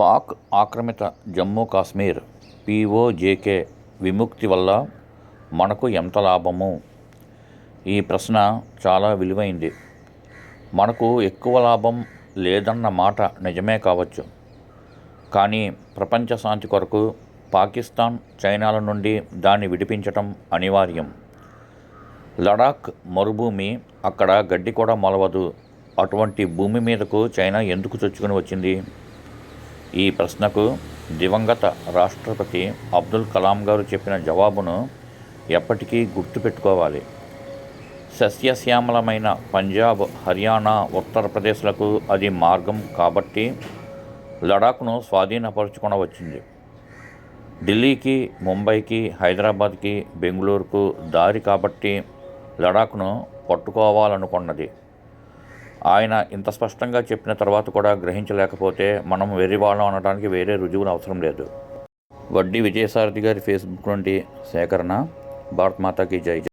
పాక్ ఆక్రమిత జమ్మూ కాశ్మీర్ పీఓజేకే విముక్తి వల్ల మనకు ఎంత లాభము? ఈ ప్రశ్న చాలా విలువైంది. మనకు ఎక్కువ లాభం లేదన్న మాట నిజమే కావచ్చు. కానీ ప్రపంచ శాంతి కొరకు పాకిస్తాన్ చైనాల నుండి దాన్ని విడిపించటం అనివార్యం. లడాక్ మరుభూమి అక్కడ గడ్డి కూడా మొలవదు. అటువంటి భూమి మీదకు చైనా ఎందుకు చొచ్చుకుని వచ్చింది? ఈ ప్రశ్నకు దివంగత రాష్ట్రపతి అబ్దుల్ కలాం గారు చెప్పిన జవాబును ఎప్పటికీ గుర్తుపెట్టుకోవాలి. సస్యశ్యామలమైన పంజాబ్ హర్యానా ఉత్తరప్రదేశ్లకు అది మార్గం కాబట్టి లడాఖ్ను స్వాధీనపరుచుకొనవచ్చింది. ఢిల్లీకి ముంబైకి హైదరాబాద్కి బెంగళూరుకు దారి కాబట్టి లడాఖ్ను పట్టుకోవాలనుకున్నది. ఆయన ఇంత స్పష్టంగా చెప్పిన తర్వాత కూడా గ్రహించలేకపోతే మనం వెర్రివాళ్ళం అనడానికి వేరే రుజువులు అవసరం లేదు. వడ్డీ విజయసారథి గారి ఫేస్బుక్ నుండి సేకరణ భారత్ మాతాకి జై జై.